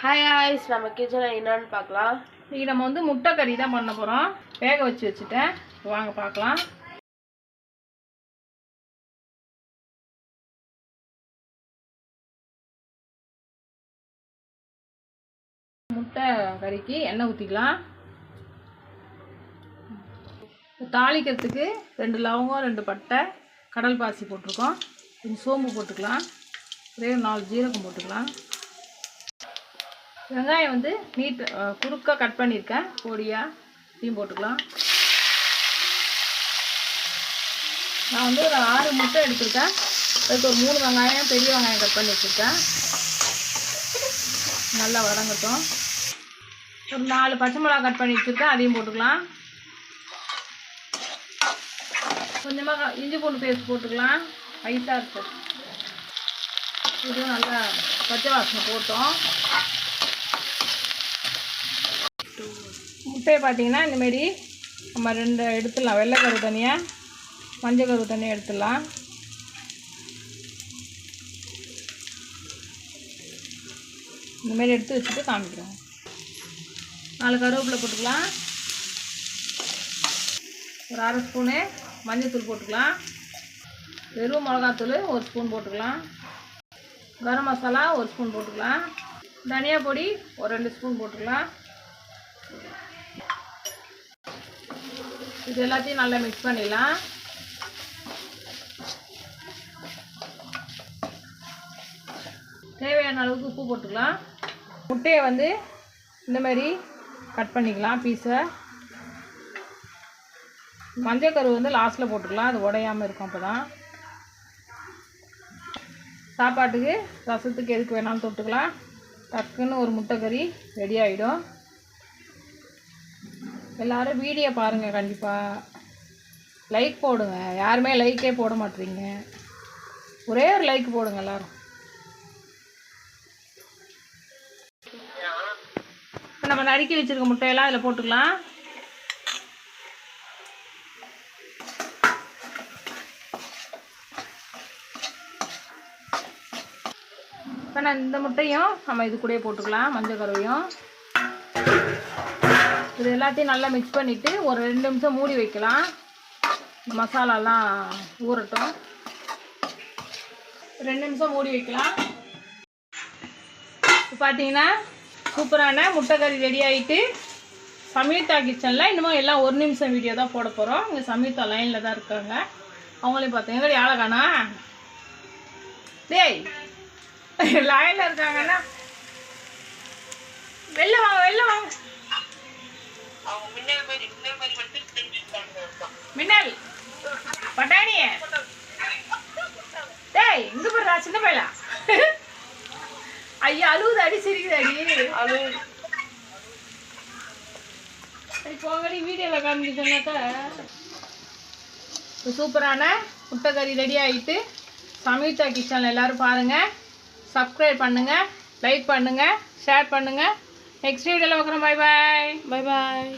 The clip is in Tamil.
ஹாய் ஹாய்ஸ் நம்ம கிச்சனில் என்னன்னு பார்க்கலாம். இன்னைக்கு நம்ம வந்து முட்டை கறி தான் பண்ண போகிறோம் வேக வச்சு வச்சுட்டேன். வாங்க பார்க்கலாம். முட்டை கறிக்கு எண்ணெய் ஊற்றிக்கலாம் தாளிக்கிறதுக்கு ரெண்டு லவங்கம் ரெண்டு பட்டை கடல் பாசி போட்டிருக்கோம். கொஞ்சம் சோம்பு போட்டுக்கலாம். ஒரே நாலு ஜீரகம் போட்டுக்கலாம். வெங்காயம் வந்து நீட் குறுக்காக கட் பண்ணியிருக்கேன். பொடியாக இதையும் போட்டுக்கலாம். நான் வந்து ஒரு ஆறு முட்டை எடுத்திருக்கேன். அதுக்கு ஒரு மூணு வெங்காயம் பெரிய வெங்காயம் கட் பண்ணி வச்சுருக்கேன். நல்லா வதங்கட்டும். ஒரு நாலு பச்சை மிளகா கட் பண்ணி வச்சுருக்கேன். அதையும் போட்டுக்கலாம். கொஞ்சமாக இஞ்சி பூண்டு பேஸ்ட் போட்டுக்கலாம். லைட்டாக இருக்கும் இதுவும் நல்லா பச்சை வாசனை போட்டோம். இப்போ பார்த்தீங்கன்னா இந்தமாரி நம்ம ரெண்டு எடுத்துடலாம். வெள்ளைக்கரு தனியாக மஞ்சள் கரு தனியாக எடுத்துடலாம். இந்தமாரி எடுத்து வச்சுட்டு காமிக்கிறோம். நாலு கருவேப்பிலை போட்டுக்கலாம். ஒரு அரை ஸ்பூனு மஞ்சள்தூள் போட்டுக்கலாம். வெறும் மிளகாத்தூள் ஒரு ஸ்பூன் போட்டுக்கலாம். கரம் மசாலா ஒரு ஸ்பூன் போட்டுக்கலாம். தனியா பொடி ஒரு ரெண்டு ஸ்பூன் போட்டுக்கலாம். இது எல்லாத்தையும் நல்லா மிக்ஸ் பண்ணிடலாம். தேவையான அளவுக்கு உப்பு போட்டுக்கலாம். முட்டையை வந்து இந்த மாதிரி கட் பண்ணிக்கலாம் பீஸை மஞ்சள் கரு வந்து லாஸ்ட்டில் போட்டுக்கலாம் அது உடையாமல் இருக்கும் அப்போ தான் சாப்பாட்டுக்கு ரசத்துக்கு எதுக்கு வேணாலும் தொட்டுக்கலாம். டக்குன்னு ஒரு முட்டை கறி ரெடி ஆகிடும் எல்லாரும் வீடியோ பாருங்கள் கண்டிப்பாக லைக் போடுங்க. யாருமே லைக்கே போட மாட்டீங்க. ஒரே ஒரு லைக் போடுங்க எல்லாரும். இப்போ நம்ம நறுக்கி வச்சுருக்க முட்டையெல்லாம் இதில் போட்டுக்கலாம். இப்போ நான் இந்த முட்டையும் நம்ம இது கூடயே போட்டுக்கலாம் மஞ்சள் கருவையும். இது எல்லாத்தையும் நல்லா மிக்ஸ் பண்ணிவிட்டு ஒரு ரெண்டு நிமிஷம் மூடி வைக்கலாம். மசாலாலாம் ஊறட்டும். ரெண்டு நிமிஷம் மூடி வைக்கலாம். இப்போ பார்த்தீங்கன்னா சூப்பரான முட்டை கறி ரெடி ஆகிட்டு சமீதா கிச்சனில் இன்னமும் எல்லாம் ஒரு நிமிஷம் வீடியோ தான் போட போகிறோம் இங்கே சமீதா லைனில் தான் இருக்காங்க. அவங்களையும் பார்த்தேன் எங்கடி ஆளை காணா டேய் லைனில் இருக்காங்கன்னா வெளில வாங்க வெளில வாங்க. மின்னல் பட்டாணிய. டேய் இங்க போடுறா சின்ன பையலா? ஐயா அழுவுது அடி சிரிக்குது அடி. சரி போங்கடி வீடியோவில் காமிக்கிட்டோன்னாக்கா இப்போ சூப்பரான முட்டை கறி ரெடி ஆகிட்டு சமீதா கிச்சனில் எல்லோரும் பாருங்கள் சப்ஸ்கிரைப் பண்ணுங்கள் லைக் பண்ணுங்கள் ஷேர் பண்ணுங்கள் நெக்ஸ்ட் வீடியோவில் பார்க்குறோம். Bye bye bye bye